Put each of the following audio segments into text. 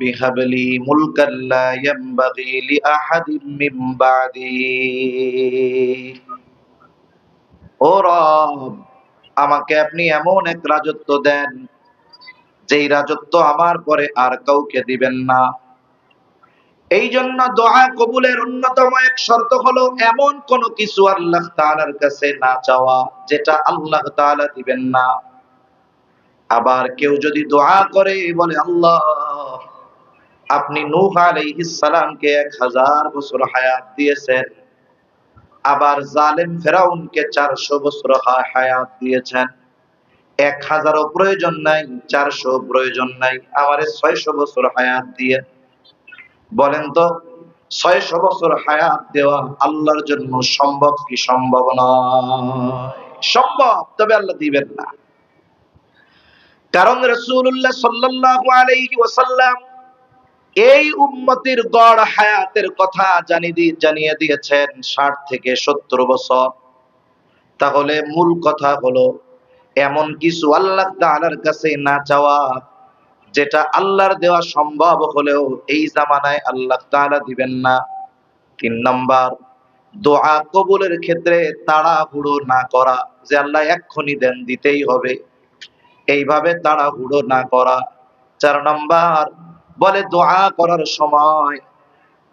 رب هب لي ملكا لا ينبغي لأحد من بعدي ও রব আমাকে আপনি এমন এক রাজত্ব দেন যেই রাজত্ব আমার পরে আর কাউকে দিবেন না এই জন্য দোয়া কবুলের অন্যতম এক শর্ত হলো এমন কোন কিছু আল্লাহ তাআলার কাছে না চাওয়া যেটা আল্লাহ তাআলা দিবেন না আবার কেউ যদি দোয়া করে বলে আল্লাহ আপনি নূহ আলাইহিস সালামকে এক হাজার বছর হায়াত দিয়েছেন। আবার জালেম ফেরাউনকে চারশো বছর হায়াত দিয়েছেন। এক হাজারও প্রয়োজন নাই, চারশো প্রয়োজন নাই, আমারে ছয়শো বছর হায়াত দিয়ে। বলেন তো, ছয়শো বছর হায়াত দেওয়া আল্লাহর জন্য সম্ভব কি সম্ভব নয়? সম্ভব, তবে আল্লাহ দিবেন না। কারণ রসুল্লাহ সাল্লাল্লাহু আলাইহি ওয়াসাল্লাম এই উম্মতির গড় হায়াতের কথা জানিয়ে দিয়েছেন ষাট থেকে সত্তর বছর। তাহলে মূল কথা হলো, এমন কিছু আল্লাহ তাআলার কাছে না চাওয়া, যেটা আল্লাহর দেওয়া সম্ভব হলেও এই জামানায় আল্লাহ তাআলা দিবেন না। তিন নাম্বার, দোয়া কবুলের ক্ষেত্রে তাড়াহুড়ো না করা, যে আল্লাহ এক্ষুনি দেন, দিতেই হবে। এইভাবে তাড়াহুড়ো না করা। চার নাম্বার বলে, দোয়া করার সময়,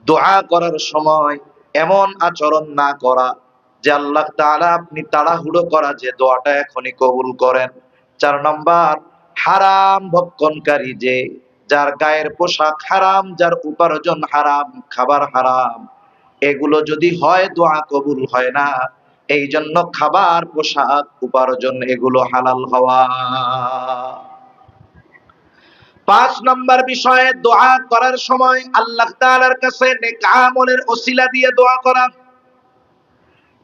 দোয়া করার সময় এমন আচরণ না করা যে আল্লাহ তাআলা আপনি তাড়াহুড়ো করা যে দোয়াটা এখনই কবুল করেন। চার নাম্বার, হারাম ভক্ষণকারী যে, যার গায়ের পোশাক হারাম, যার উপার্জন হারাম, খাবার হারাম, এগুলো যদি হয়, দোয়া কবুল হয় না এই জন্য খাবার, পোশাক, উপার্জন এগুলো হালাল হওয়া। পাঁচ নম্বর বিষয়ে দোয়া করার সময় আল্লাহ তাআলার কাছে নেক আমলের ওসিলা দিয়ে দোয়া করা।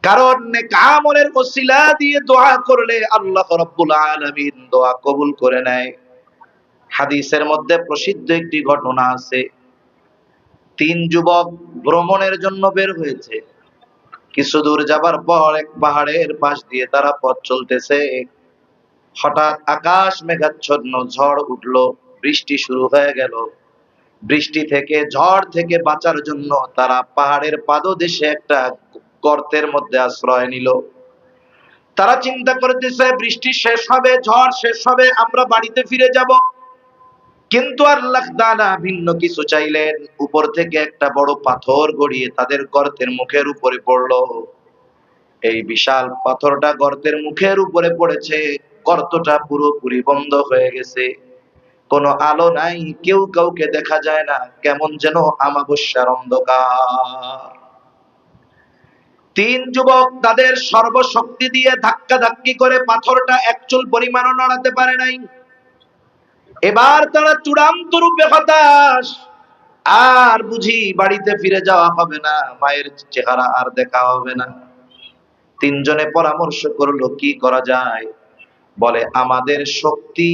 কারণ নেক আমলের ওসিলা দিয়ে দোয়া করলে আল্লাহ রাব্বুল আলামিন দোয়া কবুল করে নেয়। হাদিসের মধ্যে প্রসিদ্ধ একটি ঘটনা আছে। তিন যুবক ভ্রমণের জন্য বের হয়েছে। কিছু দূর যাবার পর এক পাহাড়ের পাশ দিয়ে তারা পথ চলতেছে। হঠাৎ আকাশ মেঘাচ্ছন্ন ঝড় উঠল। বৃষ্টি শুরু হয়ে গেল। বৃষ্টি থেকে ঝড় থেকে বাঁচার জন্য তারা পাহাড়ের পাদদেশে একটা গর্তের মধ্যে আশ্রয় নিল। তারা চিন্তা করতেছে, বৃষ্টি শেষ হবে, ঝড় শেষ হবে, আমরা বাড়িতে ফিরে যাব। কিন্তু আল্লাহ দানা ভিন্ন কিছু চাইলেন। উপর থেকে একটা বড় পাথর গড়িয়ে তাদের গর্তের মুখের উপরে পড়ল। এই বিশাল পাথরটা গর্তের মুখের উপরে পড়েছে, গর্তটা পুরোপুরি বন্ধ হয়ে গেছে। কোনো আলো নাই, কেউ কাউকে দেখা যায় না, কেমন যেন আমাবস্যার অন্ধকার। তিন যুবক তাদের সর্বশক্তি দিয়ে ধাক্কা ধাক্কি করে পাথরটা একচুল পরিমাণও নড়াতে পারে নাই। এবার তারা চূড়ান্ত রূপে হতাশ, আর বুঝি বাড়িতে ফিরে যাওয়া হবে না, মায়ের চেহারা আর দেখা হবে না। তিনজনে পরামর্শ করল, কি করা যায়? বলে, আমাদের শক্তি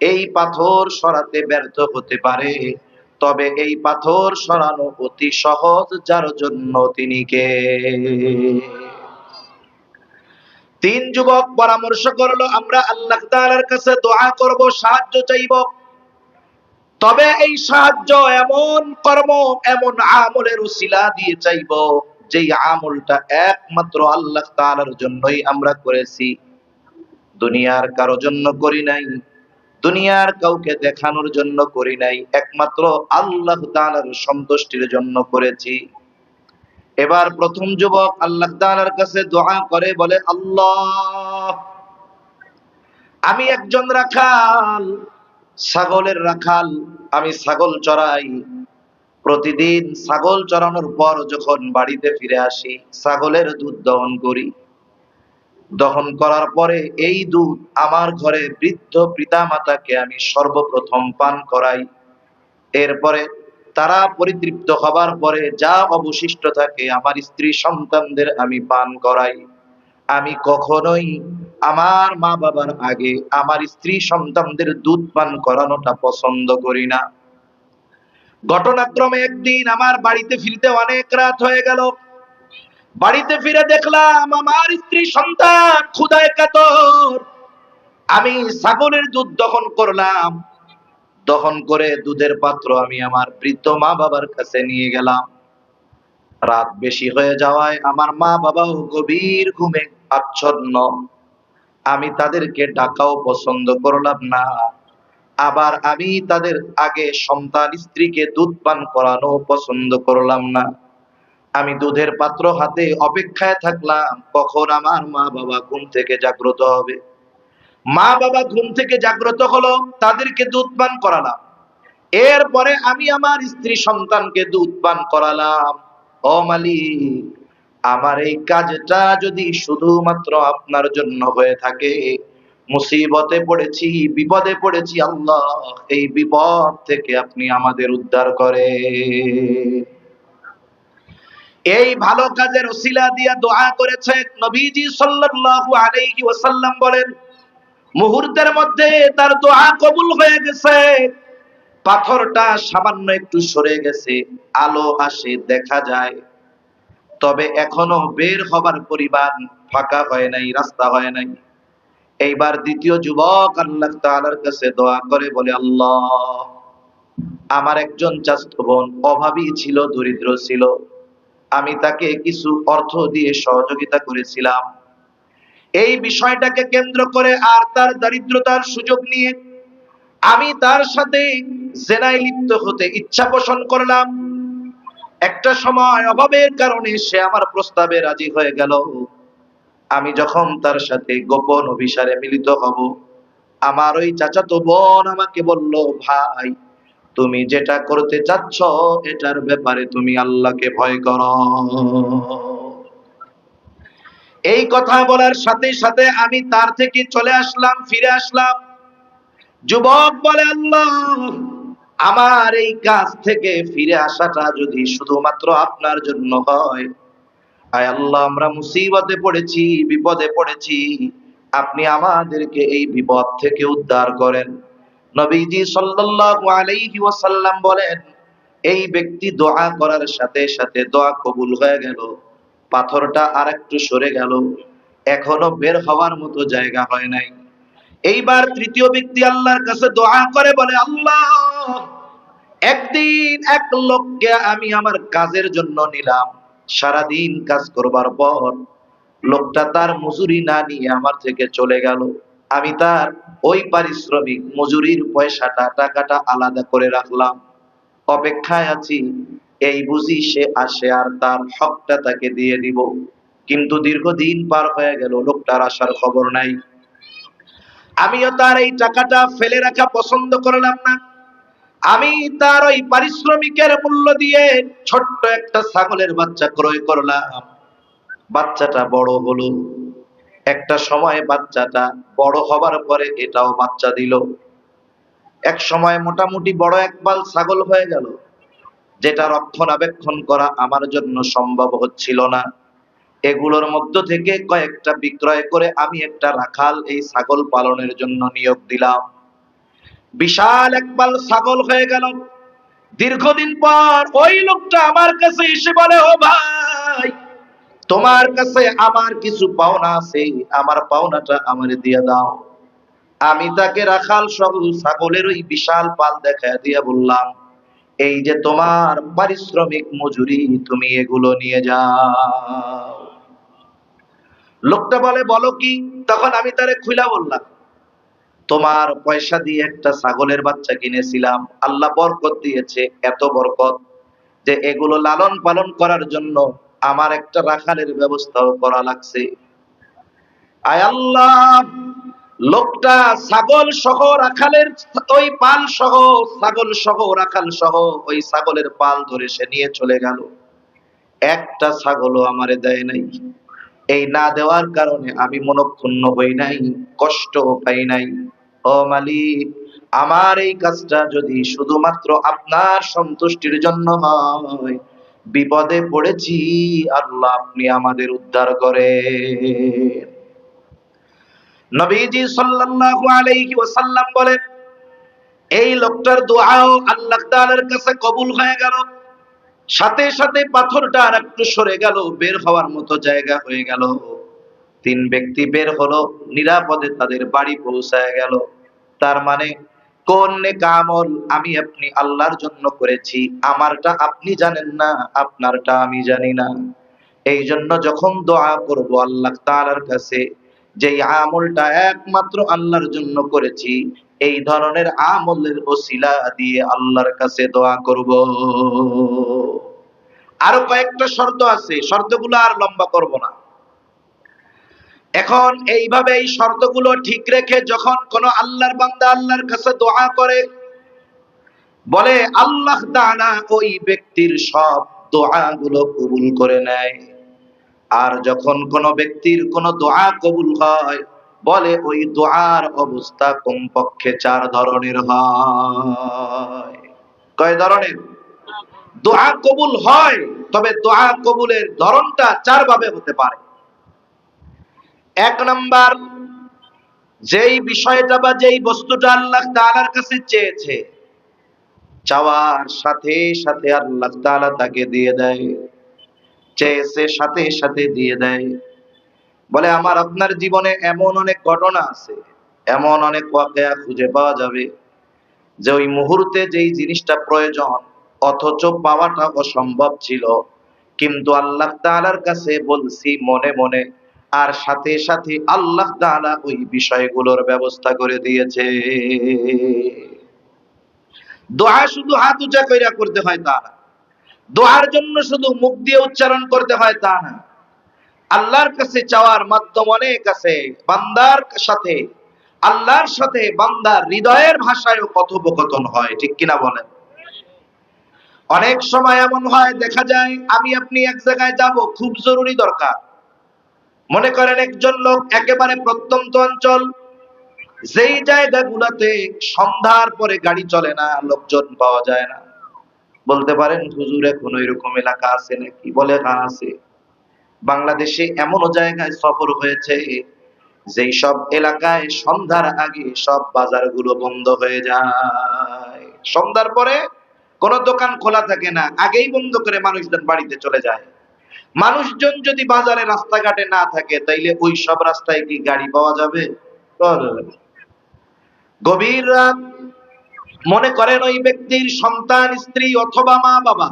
এই পাথর সরাতে ব্যর্থ হতে পারে, তবে এই পাথর সরানো অতি সহজ, যার জন্য তিনি কে? তিন যুবক পরামর্শ করল, আমরা আল্লাহ তাআলার কাছে দোয়া করব, সাহায্য চাইব। তবে এই সাহায্য এমন কর্ম, এমন আমলের উসিলা দিয়ে চাইব, যেই আমলটা একমাত্র আল্লাহ তাআলার জন্যই আমরা করেছি। দুনিয়ার কারও জন্য করি নাই দুনিয়ার কাউকে দেখানোর জন্য করি নাই, একমাত্র আল্লাহ তাআলার সন্তুষ্টির জন্য করেছি। এবার প্রথম যুবক আল্লাহ তাআলার কাছে দোয়া করে, বলে, আল্লাহ, আমি একজন রাখাল, ছাগলের রাখাল, আমি ছাগল চড়াই। প্রতিদিন ছাগল চড়ানোর পর যখন বাড়িতে ফিরে আসি, ছাগলের দুধ দহন করি। দহন করার পরে এই দুধ আমার ঘরে বৃদ্ধ পিতা মাতাকে আমি সর্বপ্রথম পান করাই। এরপরে তারা পরিতৃপ্ত হবার পরে যা অবশিষ্ট থাকে আমার স্ত্রী সন্তানদের আমি পান করাই। আমি কখনোই আমার মা বাবার আগে আমার স্ত্রী সন্তানদের দুধ পান করানোটা পছন্দ করি না। ঘটনাক্রমে একদিন আমার বাড়িতে ফিরতে অনেক রাত হয়ে গেল। বাড়িতে ফিরে দেখলাম, আমার স্ত্রী সন্তান ক্ষুদায় কাতর। আমি ছাগলের দুধ দহন করলাম। দহন করে দুধের পাত্র আমি আমার বৃদ্ধ মা বাবার কাছে নিয়ে গেলাম। রাত বেশি হয়ে যাওয়ায় আমার মা বাবাও গভীর ঘুমে আচ্ছন্ন। আমি তাদেরকে ডাকাও পছন্দ করলাম না। আবার আমি তাদের আগে সন্তান স্ত্রীকে দুধ পান করানো পছন্দ করলাম না। আমি দুধের পাত্র হাতে অপেক্ষায় থাকলাম, কখন আমার মা বাবা ঘুম থেকে জাগ্রত হবে? মা বাবা ঘুম থেকে জাগ্রত হলো, তাদেরকে দুধ পান করালাম। এরপরে আমি আমার স্ত্রী সন্তানকে দুধ পান করালাম। ও মালিক, আমার এই কাজটা যদি শুধুমাত্র আপনার জন্য হয়ে থাকে, মুসিবতে পড়েছি, বিপদে পড়েছি, আল্লাহ, এই বিপদ থেকে আপনি আমাদের উদ্ধার করে এই ভালো কাজের ওসিলা দিয়া দোয়া করেছে নবীজি সাল্লাল্লাহু আলাইহি ওয়াসাল্লাম বলেন, মুহূর্তের মধ্যে তার দোয়া কবুল হয়ে গেছে, পাথরটা সামান্য একটু সরে গেছে, আলো আসে, দেখা যায়। তবে এখনও বের হবার পরিমাণ ফাঁকা হয় নাই, রাস্তা হয় নাই। এইবার দ্বিতীয় যুবক আল্লাহ তাআলার কাছে দোয়া করে বলে, আল্লাহ, আমার একজন চাস্ত বোন অভাবী ছিল, দরিদ্র ছিল। আমি তাকে কিছু অর্থ দিয়ে সহযোগিতা করেছিলাম। এই বিষয়টাকে কেন্দ্র করে আর তার দারিদ্রতার সুযোগ নিয়ে আমি তার সাথে জেনায় লিপ্ত হতে ইচ্ছা পোষণ করলাম। একটা সময় অভাবের কারণে সে আমার প্রস্তাবে রাজি হয়ে গেল। আমি যখন তার সাথে গোপন অভিসারে মিলিত হব, আমার ওই চাচাতো বোন আমাকে বলল, ভাই তুমি যেটা করতে চাচ্ছ, এটার ব্যাপারে তুমি আল্লাহকে ভয় করো। এই কথা বলার সাথে সাথে আমি তার থেকে চলে আসলাম, ফিরে আসলাম। যুবক বলে, আল্লাহ, আমার এই কাজ থেকে ফিরে আসাটা যদি শুধুমাত্র আপনার জন্য হয়, আয় আল্লাহ, আমরা মুসিবতে পড়েছি, বিপদে পড়েছি। আপনি আমাদেরকে এই বিপদ থেকে উদ্ধার করেন। নবীজি সাল্লাল্লাহু আলাইহি ওয়াসাল্লাম বলেন, এই ব্যক্তি দোয়া করার সাথে সাথে দোয়া কবুল হয়ে গেল, পাথরটা আরেকটু সরে গেল, এখনও বের হওয়ার মতো জায়গা হয় নাই। এইবার তৃতীয় ব্যক্তি আল্লাহর কাছে দোয়া করে বলে, আল্লাহ, একদিন এক লোককে আমি আমার কাজের জন্য নিলাম, সারাদিন কাজ করবার পর লোকটা তার মজুরি না নিয়ে আমার থেকে চলে গেল। আমি তার ওই পারিশ্রমিক, মজুরির পয়সাটা, টাকাটা আলাদা করে রাখলাম। অপেক্ষায় আছি, এই বুঝি সে আসে আর তার হকটা তাকে দিয়ে দিব। কিন্তু দীর্ঘদিন পার হয়ে গেল, লোকটার আসার খবর নাই। আমিও তার এই টাকাটা ফেলে রাখা পছন্দ করলাম না। আমি তার ওই পারিশ্রমিকের মূল্য দিয়ে ছোট্ট একটা ছাগলের বাচ্চা ক্রয় করলাম। বাচ্চাটা বড় হলো। একটা সময় বাচ্চাটা বড় হবার পরে এটাও বাচ্চা দিল। এক সময় মোটামুটি বড় একবাল ছাগল হয়ে গেল। যেটা রক্ষণাবেক্ষণ করা আমার জন্য সম্ভব হচ্ছিল না। এগুলোর মধ্য থেকে কয়েকটা বিক্রয় করে আমি একটা রাখাল এই ছাগল পালনের জন্য নিয়োগ দিলাম। বিশাল একবাল ছাগল হয়ে গেল। দীর্ঘদিন পর ওই লোকটা আমার কাছে এসে বলে, ও ভাই তোমার কাছে আমার কিছু পাওনা আছে, আমার পাওনাটা আমারে দিয়ে দাও। আমি তাকে রাখাল সব ছাগলের ওই বিশাল পাল দেখা দিয়ে বললাম, এই যে তোমার পারিশ্রমিক মজুরি তুমি এগুলো নিয়ে যাও। লোকটা বলে, বলো কি? তখন আমি তারে খুলা বললাম, তোমার পয়সা দিয়ে একটা ছাগলের বাচ্চা কিনেছিলাম। আল্লাহ বরকত দিয়েছে, এত বরকত যে এগুলো লালন পালন করার জন্য আমার একটা রাখালের ব্যবস্থাও করা লাগছে। আয় আল্লাহ, লোকটা ছাগল সহ রাখালের ওই পাল সহ, ছাগল সহ, রাখাল সহ, ওই ছাগলের পাল ধরে সে নিয়ে চলে গেল। একটা ছাগলও আমারে দেয় নাই। এই না দেওয়ার কারণে আমি মনক্ষুণ্ণ হই নাই কষ্ট পাই নাই। ও মালিক, আমার এই কাজটা যদি শুধুমাত্র আপনার সন্তুষ্টির জন্য হয় বিপদে পড়েছি, আল্লাহ আপনি আমাদের উদ্ধার করে নবীজি সাল্লাল্লাহু আলাইহি ওয়াসাল্লাম বলেন, এই লোকটার দোয়াও আল্লাহ তাআলার কাছে কবুল হয়ে গেল। সাথে সাথে পাথরটা আর একটু সরে গেল, বের হওয়ার মতো জায়গা হয়ে গেল। তিন ব্যক্তি বের হলো, নিরাপদে তাদের বাড়ি পৌঁছায় গেল। তার মানে কোন নেকা আমল আমি আপনি আল্লাহর জন্য করেছি। আমারটা আপনি জানেন না, আপনারটা আমি জানি না। এই জন্য যখন দোয়া করব আল্লাহ তাআলার কাছে, যেই আমলটা একমাত্র আল্লাহর জন্য করেছি, এই ধরনের আমলের ওসিলা দিয়ে আল্লাহর কাছে দোয়া করব। আরও কয়েকটা শর্ত আছে, শর্তগুলো আর লম্বা করব না। এখন এইভাবে এই শর্তগুলো ঠিক রেখে যখন কোন আল্লাহর বান্দা আল্লাহর কাছে দোয়া করে, বলে, আল্লাহ তাআলা ওই ব্যক্তির সব দোয়াগুলো কবুল করে নেয়। আর যখন কোন ব্যক্তির কোন দোয়া কবুল হয়, বলে, ওই দোয়ার অবস্থা কমপক্ষে চার ধরনের হয়। কয় ধরনের? দোয়া কবুল হয়, তবে দোয়া কবুলের ধরনটা চার ভাবে হতে পারে। এক নাম্বার, যেই বিষয়টা বা যেই বস্তুটা আল্লাহ তাআলার কাছে চেয়েছে, চাওয়ার সাথে সাথে আল্লাহ তাআলা তাকে দিয়ে দেয়, চেয়েছে সাথে সাথে দিয়ে দেয়। বলে, আমার আপনার জীবনে এমন অনেক ঘটনা আছে, এমন অনেক ওয়াকিয়া খুঁজে পাওয়া যাবে, যে ওই মুহূর্তে যেই জিনিসটা প্রয়োজন, অথচ পাওয়াটা অসম্ভব ছিল। কিন্তু আল্লাহ তাআলার কাছে বলছি মনে মনে আর সাথে সাথে আল্লাহ তাআলা ওই বিষয়গুলোর ব্যবস্থা করে দিয়েছে। দোয়া শুধু হাত উঁচা কইরা করতে হয় তা না। দোয়ার জন্য শুধু মুখ দিয়ে উচ্চারণ করতে হয় তা না। আল্লাহর কাছে চাওয়ার মাধ্যম অনেক আছে। বান্দার সাথে, আল্লাহর সাথে বান্দার হৃদয়ের ভাষায় কথোপকথন হয়, ঠিক কিনা বলেন? অনেক সময় এমন হয়, দেখা যায় আমি আপনি এক জায়গায় যাব, খুব জরুরি দরকার। মনে করেন একজন লোক একেবারে প্রত্যন্ত অঞ্চল, যেই জায়গাগুলোতে সন্ধ্যার পরে গাড়ি চলে না, লোকজন পাওয়া যায় না। বলতে পারেন, হুজুর, এখন এরকম এলাকা আছে নাকি? বলে হ্যাঁ আছে। বাংলাদেশে এমনও জায়গায় সফর হয়েছে, যেই সব এলাকায় সন্ধ্যার আগে সব বাজারগুলো বন্ধ হয়ে যায়। সন্ধ্যার পরে কোন দোকান খোলা থাকে না, আগেই বন্ধ করে মানুষজন বাড়িতে চলে যায়। মানুষজন যদি বাজারে রাস্তাঘাটে না থাকে, তাইলে ওই সব রাস্তায় কি গাড়ি পাওয়া যাবে। গভীর রাত মনে করেন ওই ব্যক্তির সন্তান, স্ত্রী অথবা মা বাবা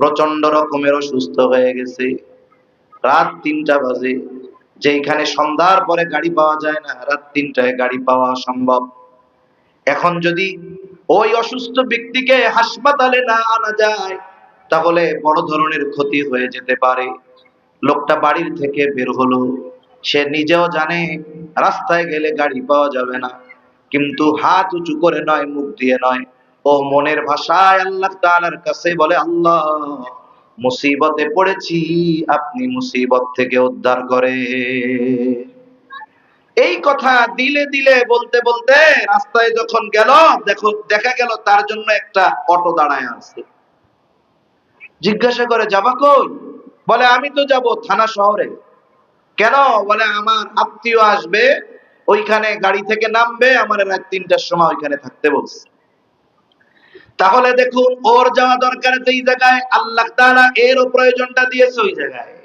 প্রচণ্ড রকমের অসুস্থ হয়ে গেছে। রাত তিনটা বাজে যেখানে সন্ধ্যার পরে গাড়ি পাওয়া যায় না, রাত তিনটায় গাড়ি পাওয়া সম্ভব। এখন যদি ওই অসুস্থ ব্যক্তিকে হাসপাতালে না আনা যায় তাহলে বড় ধরনের ক্ষতি হয়ে যেতে পারে। লোকটা বাড়ির থেকে বের হলো। সে নিজেও জানে, রাস্তায় গেলে গাড়ি পাওয়া যাবে না। কিন্তু হাত উঁচু করে নয়, মুখ দিয়ে নয়। ও মনের ভাষায় আল্লাহ তাআলার কাছে বলে, আল্লাহ, মুসিবতে পড়েছি, আপনি মুসিবত থেকে উদ্ধার করে। এই কথা দিলে দিলে, বলতে বলতে রাস্তায় যখন গেল, দেখো, দেখা গেল তার জন্য একটা অটো দাঁড়ায় আছে। জিজ্ঞাসা করে, যাবা কই? বলে, আমি তো যাব থানা শহরে। কেন? বলে, আমার আত্মীয় আসবে, ওইখানে গাড়ি থেকে নামবে, আমার রাত তিনটার সময় ওইখানে থাকতে বলছে। তাহলে দেখুন, ওর যাওয়া দরকার যেই জায়গায়, আল্লাহ তাআলা এরও প্রয়োজনটা দিয়েছে ওই জায়গায়।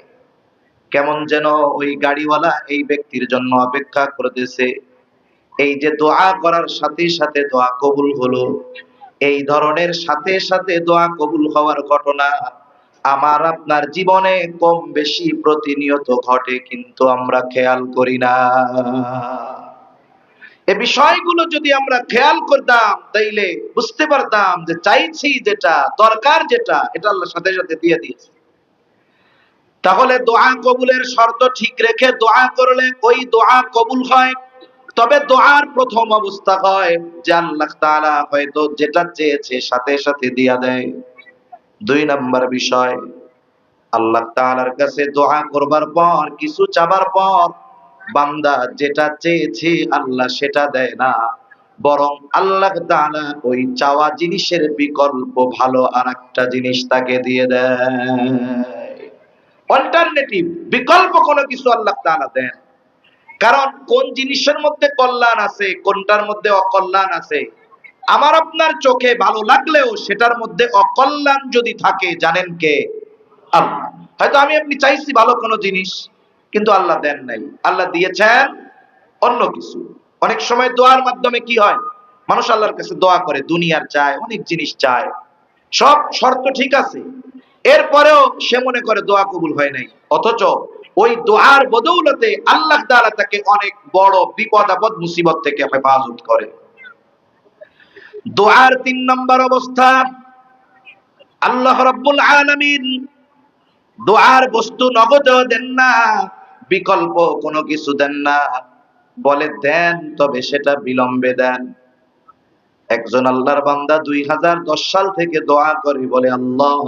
কেমন যেন ওই গাড়িওয়ালা এই ব্যক্তির জন্য অপেক্ষা করতেছে এই যে দোয়া করার সাথে সাথে দোয়া কবুল হলো। এই ধরনের সাথে সাথে দোয়া কবুল হওয়ার ঘটনা আমার আপনার জীবনে কম বেশি প্রতিনিয়ত ঘটে, কিন্তু আমরা খেয়াল করি না। এ বিষয়গুলো যদি আমরা খেয়াল করতাম, তাইলে বুঝতে পারতাম যে চাইছি যেটা, দরকার যেটা, এটা আল্লাহ সাথে সাথে দিয়ে দিয়েছে। তাহলে দোয়া কবুলের শর্ত ঠিক রেখে দোয়া করলে ওই দোয়া কবুল হয় তবে দোয়ার প্রথম অবস্থা হয় যে আল্লাহ তাআলা হয়তো যেটা চেয়েছে সাথে সাথে দিয়া দেয়। দুই নাম্বার বিষয়, আল্লাহ তাআলার কাছে দোয়া করবার পর, কিছু চাবার পর বান্দা যেটা চেয়েছে আল্লাহ সেটা দেয় না। বরং আল্লাহ তাআলা ওই চাওয়া জিনিসের বিকল্প ভালো আর একটা জিনিস তাকে দিয়ে দেয়। অল্টারনেটিভ বিকল্প কোনো কিছু আল্লাহ তাআলা দেন। কারণ কোন জিনিসের মধ্যে কল্যাণ আছে, কোনটার মধ্যে অকল্যাণ আছে? আমার আপনার চোখে ভালো লাগলেও সেটার মধ্যে অকল্যাণ যদি থাকে, জানেন কে? আল্লাহ। হয়তো আমি আপনি চাইছি ভালো কোনো জিনিস, কিন্তু আল্লাহ দেন নাই। আল্লাহ দিয়েছেন অন্য কিছু। অনেক সময় দোয়ার মাধ্যমে কি হয়? মানুষ আল্লাহর কাছে দোয়া করে, দুনিয়ার চায়, অনেক জিনিস চায়। সব শর্ত ঠিক আছে। এরপরেও সে মনে করে দোয়া কবুল হয় নাই। অথচ ওই দোয়ার বদৌলতে আল্লাহ তাআলা তাকে অনেক বড় বিপদ আপদ, মুসিবত থেকে হেফাজত করে। দোয়ার তিন নম্বর অবস্থা, আল্লাহ রাব্বুল আলামিন দোয়ার বস্তু নগদেও দেন না, বিকল্প কোনো কিছু দেন না। বলে, দেন, তবে সেটা বিলম্বে দেন। একজন আল্লাহর বান্দা দুই হাজার দশ সাল থেকে দোয়া করে, বলে, আল্লাহ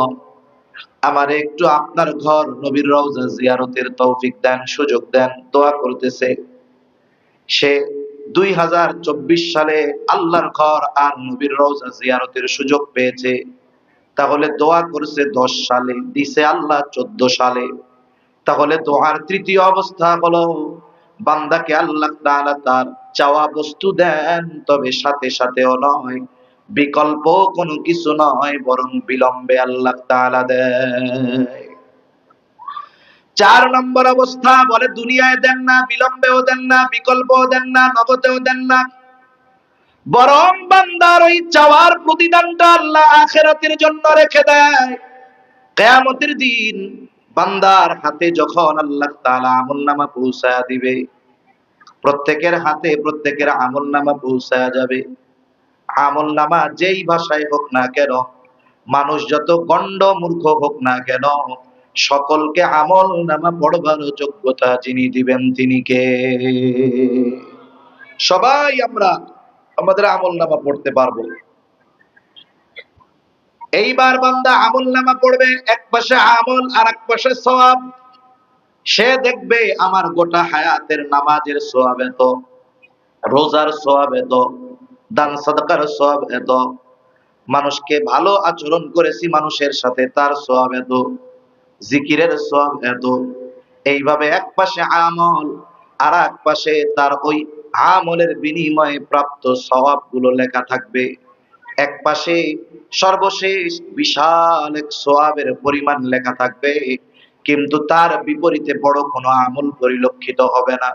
আমার একটু আপনার ঘর নবীর রওজা জিয়ারতের তৌফিক দেন, সুযোগ দেন, দোয়া করতেছে। সে দুই হাজার চব্বিশ সালে আল্লাহর ঘর আর নবীর রওজা জিয়ারতের সুযোগ পেয়েছে। তাহলে দোয়া করছে দশ সালে, দিছে আল্লাহ চোদ্দ সালে। তাহলে দোয়ার তৃতীয় অবস্থা বলো, বান্দাকে আল্লাহ তার চাওয়া বস্তু দেন, তবে সাথে সাথেও নয়। বিকল্প কোনো কিছু নয়, বরং বিলম্বে আল্লাহ তাআলা দেয়। চার নম্বর অবস্থা, বলে দুনিয়ায় দেন না, বিলম্বেও দেন না, বিকল্পও দেন না, নগদেও দেন না। বরং বান্দার ওই চাওয়ার প্রতিদানটা আল্লাহ আখেরাতের জন্য রেখে দেয়। কেয়ামতের দিন বান্দার হাতে যখন আল্লাহ তাআলা আমলনামা পৌঁছায়া দিবে, প্রত্যেকের হাতে প্রত্যেকের আমলনামা পৌঁছায়া যাবে। আমলনামা যেই ভাষায় হোক না কেন, মানুষ যত গণ্ড মূর্খ হোক না কেন, সকলকে আমল নামা পড়বার যোগ্যতা যিনি দিবেন তিনি কে? সবাই আমরা আমাদের আমল নামা পড়তে পারব। এইবার বান্দা আমল নামা পড়বে, এক পাশে আমল আর এক পাশে সওয়াব। সে দেখবে আমার গোটা হায়াতের নামাজের সোয়াব এত রোজার সোয়াব এত দান সাদাকার সোয়াব এত। মানুষকে ভালো আচরণ করেছি মানুষের সাথে, তার সোয়াব এত। জিকিরের সোয়াব এত। এইভাবে এক পাশে আমল আর এক পাশে তার ওই আমলের বিনিময়ে প্রাপ্ত সওয়াবগুলো লেখা থাকবে। এক পাশে সর্বশেষ বিশাল এক সোয়াবের পরিমাণ লেখা থাকবে, কিন্তু তার বিপরীতে বড় কোনো আমল পরিলক্ষিত হবে না।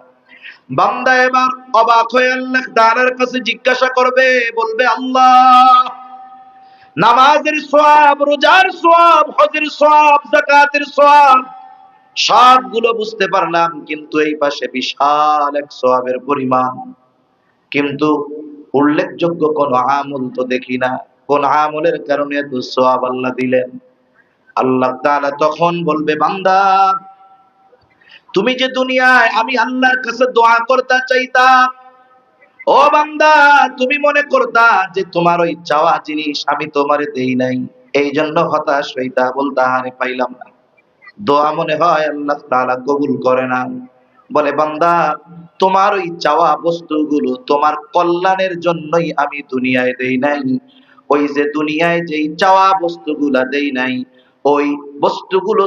বান্দা এবার অবাক হয়ে আল্লাহ তাআলার কাছে জিজ্ঞাসা করবে, বলবে, আল্লাহ, নামাজের সোয়াব রোজার সোয়াব হজের সোয়াব যাকাতের সোয়াব সবগুলো বুঝতে পারলাম, কিন্তু এই পাশে বিশাল এক সোয়াবের পরিমাণ। কিন্তু উল্লেখযোগ্য কোন আমল তো দেখি না। কোন আমলের কারণে এত সোয়াব আল্লাহ দিলেন? আল্লাহ তখন বলবে, বান্দা তুমি যে দুনিয়ায় আমি আল্লাহর কাছে দোয়া করতে চাইতা, ও বান্দা, তুমি মনে করতা যে তোমার ওই চাওয়া জিনিস আমি তোমারে দেই নাই। এই জন্য হতাশ হইতা, বলতা, আরে, পাইলাম না। দোয়া মনে হয় আল্লাহ তাআলা কবুল করে না। বলে, বান্দা, তোমার ওই চাওয়া বস্তুগুলো তোমার কল্যাণের জন্যই আমি দুনিয়ায় দেই নাই। ওই যে দুনিয়ায় যেই চাওয়া বস্তুগুলা দেই নাই, ওই বস্তুগুলো